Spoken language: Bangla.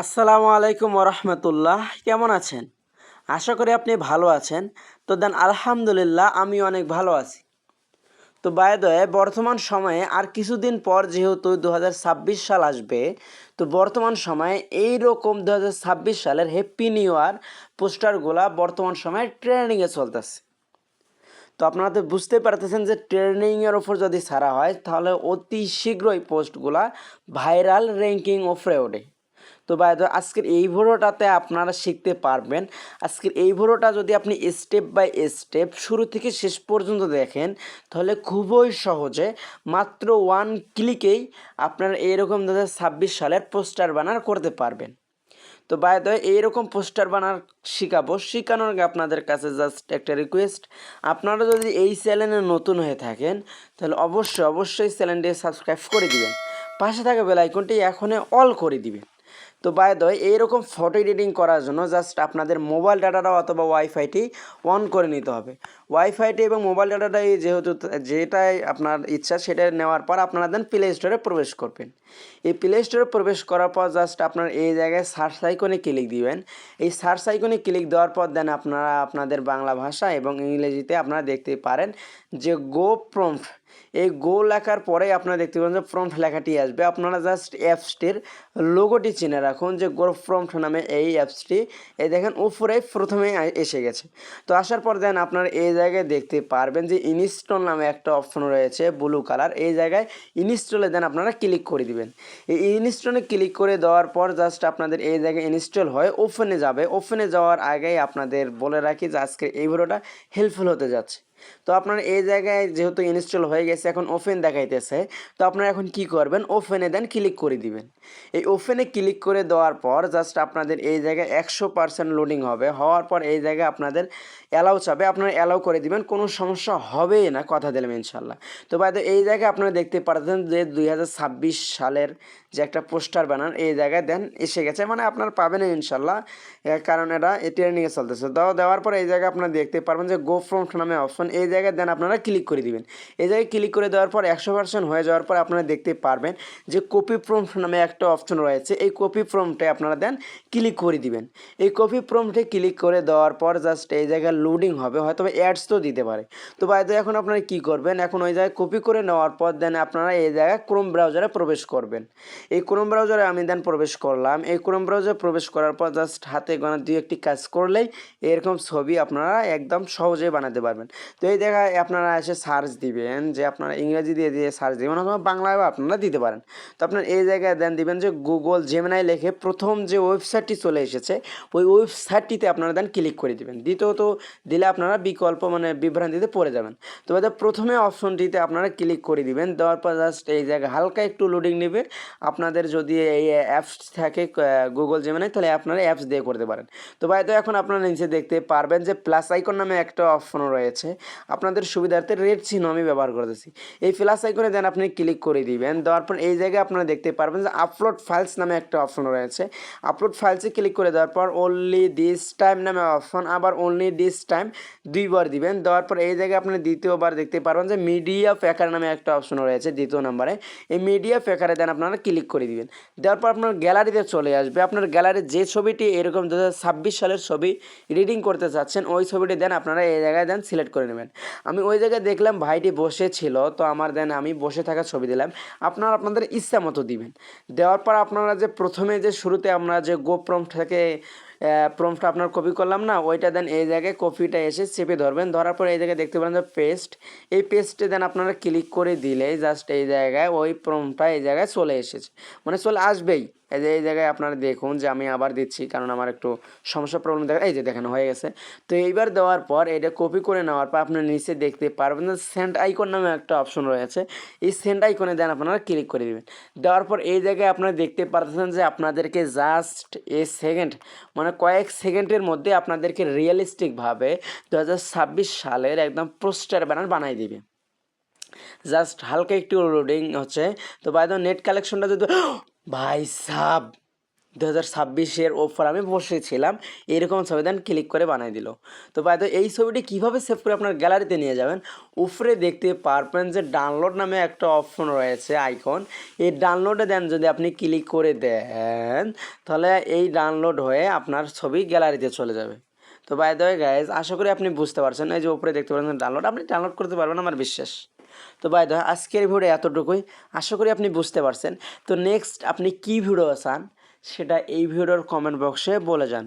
আসসালামু আলাইকুম ওরহমতুল্লাহ কেমন আছেন? আশা করি আপনি ভালো আছেন। তো দেন, আলহামদুলিল্লাহ, আমি অনেক ভালো আছি। তো বায়দয়ে বর্তমান সময়ে আর কিছুদিন পর যেহেতু দু হাজার ছাব্বিশ সাল আসবে, তো বর্তমান সময়ে এই রকম দু হাজার ছাব্বিশ সালের হ্যাপি নিউ ইয়ার পোস্টারগুলা বর্তমান সময়ে ট্রেন্ডিংয়ে চলতেছে। তো আপনারা তো বুঝতে পারতেছেন যে ট্রেন্ডিংয়ের ওপর যদি ছাড়া হয়, তাহলে অতি শীঘ্রই পোস্টগুলা ভাইরাল র্যাঙ্কিং ওপরে ওঠে। তো বাই আজকের এই ভিডিওটাতে আপনারা শিখতে পারবেন। আজকের এই ভিডিওটা যদি আপনি স্টেপ বাই স্টেপ শুরু থেকে শেষ পর্যন্ত দেখেন, তাহলে খুবই সহজে মাত্র ওয়ান ক্লিকেই আপনারা এইরকম দু ছাব্বিশ সালের পোস্টার বানার করতে পারবেন। তো বাই দ্য এইরকম পোস্টার বানার শেখাবো। শেখানোর আগে আপনাদের কাছে জাস্ট একটা রিকোয়েস্ট আপনারা যদি এই চ্যানেলে নতুন হয়ে থাকেন, তাহলে অবশ্যই অবশ্যই চ্যানেলটি সাবস্ক্রাইব করে দিবেন। পাশে থাকা বেল আইকনটি এখনই অল করে দিবেন। তো বাই দ্য এইরকম ফটো এডিটিং করার জন্য জাস্ট আপনাদের মোবাইল ডাটাটা অথবা ওয়াইফাইটি অন করে নিতে হবে। ওয়াইফাইটি এবং মোবাইল ডাটাটাই যেহেতু যেটাই আপনার ইচ্ছা সেটা নেওয়ার পর আপনারা দেন প্লে স্টোরে প্রবেশ করবেন। এই প্লে স্টোরে প্রবেশ করার পর জাস্ট আপনার এই জায়গায় সার্চ আইকনে ক্লিক দিবেন। এই সার্চ আইকনে ক্লিক দেওয়ার পর দেন আপনারা আপনাদের বাংলা ভাষা এবং ইংরেজিতে আপনারা দেখতে পারেন যে গো প্রম্পট এই গো লেখার পরে আপনারা দেখতে পাবেন যে প্রম্পট লেখাটি আসবে। আপনারা জাস্ট অ্যাপসটির লোগোটি চিনে রাখুন যে গো প্রম্পট নামে এই অ্যাপসটি, এই দেখেন উপরে প্রথমে এসে গেছে। তো আসার পর দেন আপনারা এই জায়গায় দেখতে পারবেন যে ইনস্টল নামে একটা অপশন রয়েছে ব্লু কালার এই জায়গায় ইনস্টলে দেন আপনারা ক্লিক করে দিবেন। এই ইনস্টলে ক্লিক করে দেওয়ার পর জাস্ট আপনাদের এই জায়গায় ইনস্টল হয় ওপেনে যাবে। ওপেনে যাওয়ার আগেই আপনাদের বলে রাখি যে আজকে এই ভিডিওটা হেল্পফুল হতে যাচ্ছে। তো আপনার এই জায়গায় যেহেতু ইনস্টল হয়ে গেছে, এখন ওপেন দেখাইতেছে, তো আপনারা এখন কি করবেন? ওপেনে দেন ক্লিক করে দিবেন। এই ওপেনে ক্লিক করে দেওয়ার পর জাস্ট আপনাদের এই জায়গায় একশো পার্সেন্ট লোডিং হবে। হওয়ার পর এই জায়গায় আপনাদের অ্যালাউ চাবে আপনারা অ্যালাউ করে দিবেন, কোনো সমস্যা হবেই না, কথা দিলাম ইনশাল্লাহ তো বাইরে এই জায়গায় আপনারা দেখতে পারতেন যে দুই হাজার ছাব্বিশ সালের যে একটা পোস্টার বানান এই জায়গায় দেন, এসে গেছে। মানে আপনারা পাবেন ইনশাল্লাহ কারণ এটা ট্রেনিংয়ে চলতেছে। দাও দেওয়ার পর এই জায়গায় আপনারা দেখতে পারবেন যে গো ফ্রন্ট নামে অপশন এই জায়গায় দেন আপনারা ক্লিক করে দিবেন। এই জায়গায় ক্লিক করে দেওয়ার পর একশো পার্সেন্ট হয়ে যাওয়ার পর আপনারা দেখতে পারবেন যে কপি প্রম্পট নামে একটা অপশন রয়েছে। এই কপি প্রম্পটে আপনারা দেন ক্লিক করে দিবেন। এই কপি প্রম্পটে ক্লিক করে দেওয়ার পর জাস্ট এই জায়গায় লোডিং হবে হয়তো অ্যাডস তো দিতে পারে। তো বাইরে এখন আপনারা কি করবেন? এখন ওই জায়গায় কপি করে নেওয়ার পর দেন আপনারা এই জায়গায় ক্রোম ব্রাউজারে প্রবেশ করবেন। এই ক্রোম ব্রাউজারে আমি দেন প্রবেশ করলাম। এই ক্রোম ব্রাউজারে প্রবেশ করার পর জাস্ট হাতে গোনা দুই একটি কাজ করলেই এরকম ছবি আপনারা একদম সহজেই বানাতে পারবেন। তো এই জায়গায় আপনারা এসে সার্চ দিবেন, যে আপনারা ইংরেজি দিয়ে দিয়ে সার্চ দিবেন, অথবা বাংলায়ও আপনারা দিতে পারেন। তো আপনার এই জায়গায় দেন, দিবেন যে গুগল জেমিনাই লেখে প্রথম যে ওয়েবসাইটটি চলে এসেছে, ওই ওয়েবসাইটটিতে আপনারা দেন ক্লিক করে দিবেন। দ্বিতীয়ত দিলে আপনারা বিকল্প মানে বিভ্রান্তিতে পড়ে যাবেন। তো প্রথমে অপশনটিতে আপনারা ক্লিক করে দিবেন, দেওয়ার পর জাস্ট এই জায়গায় হালকা একটু লোডিং নেবে আপনাদের যদি এই অ্যাপস থাকে গুগল জেমিনাই তাহলে আপনারা অ্যাপস দিয়ে করতে পারেন। তো ভাই, তো এখন আপনারা নিচে দেখতে পারবেন যে প্লাস আইকন নামে একটা অপশন রয়েছে। আপনাদের সুবিধার্থে রেড চিহ্ন আমি ব্যবহার করতেছি। এই প্লাস আইকনে দেন আপনি ক্লিক করে দিবেন। দেওয়ার পর এই জায়গায় আপনারা দেখতে পারবেন যে আপলোড ফাইলস নামে একটা অপশন রয়েছে। আপলোড ফাইলসে ক্লিক করে দেওয়ার পর অনলি দিস টাইম নামে অপশন আবার অনলি দিস টাইম দুইবার দিবেন। দেওয়ার পর এই জায়গায় আপনি দ্বিতীয়বার দেখতে পারবেন যে মিডিয়া প্যাকার নামে একটা অপশন রয়েছে দ্বিতীয় নাম্বারে এই মিডিয়া প্যাকারে দেন আপনারা ক্লিক করে দিবেন। দেওয়ার পর আপনার গ্যালারিতে চলে আসবে। আপনার গ্যালারির যে ছবিটি এরকম দু হাজার ছাব্বিশ সালের ছবি রিডিং করতে চাচ্ছেন, ওই ছবিটি দেন আপনারা এই জায়গায় দেন সিলেক্ট করে নেবেন। আমি ওই জায়গায় দেখলাম ভাইটি বসে ছিল, তো আমার দেন আমি বসে থাকা ছবি দিলাম। আপনারা আপনাদের ইচ্ছা মতো দিবেন। দেওয়ার পর আপনারা যে প্রথমে যে শুরুতে আমরা যে গোপ্রম থেকে প্রম্পটটা আপনার কপি করলাম না, ওইটা দেন এই জায়গায় কপিটা এসে চেপে ধরবেন। ধরার পর এই জায়গায় দেখতে পারেন যে পেস্ট এই পেস্টে দেন আপনারা ক্লিক করে দিলে জাস্ট এই জায়গায় ওই প্রম্পটটা এই জায়গায় চলে এসেছে। মানে চলে আসবেই। এই যে, এই জায়গায় আপনারা দেখুন যে আমি আবার দিচ্ছি, কারণ আমার একটু সমস্যা প্রবলেম দেখা, এই যে দেখানো হয়ে গেছে। তো এইবার দেওয়ার পর এটা কপি করে নেওয়ার পর আপনার নিচে দেখতে পারবেন যে সেন্ট আইকন নামে একটা অপশন রয়েছে। এই সেন্ট আইকনে দেন আপনারা ক্লিক করে দেবেন। দেওয়ার পর এই জায়গায় আপনারা দেখতে পারতেছেন যে আপনাদেরকে জাস্ট এ সেকেন্ড মানে কয়েক সেকেন্ডের মধ্যে আপনাদেরকে রিয়েলিস্টিকভাবে দু হাজার ছাব্বিশ সালের একদম পোস্টার ব্যানার বানাই দিবে। জাস্ট হালকা একটু লোডিং হচ্ছে। তো বাই দ্য নেট কালেকশনটা যদি ভাই সাব! দু হাজার ছাব্বিশের ওপর আমি বসেছিলাম, এরকম ছবি দেন ক্লিক করে বানিয়ে দিল। তো দ্য এই ছবিটি কীভাবে সেভ করে আপনার গ্যালারিতে নিয়ে যাবেন? উপরে দেখতে পারবেন যে ডাউনলোড নামে একটা অপশন রয়েছে আইকন এই ডাউনলোডে দেন যদি আপনি ক্লিক করে দেন, তাহলে এই ডাউনলোড হয়ে আপনার ছবি গ্যালারিতে চলে যাবে। তো বাই দ্য গাইজ আশা করি আপনি বুঝতে পারছেন। এই যে উপরে দেখতে পাচ্ছেন ডাউনলোড আপনি ডাউনলোড করতে পারবেন আমার বিশ্বাস। তো বাই দ্য আজকের ভিডিও এতটুকুই। আশা করি আপনি বুঝতে পারছেন। তো নেক্সট আপনি কী ভিডিও চান? সেটা এই ভিডিওর কমেন্ট বক্সে বলে যান।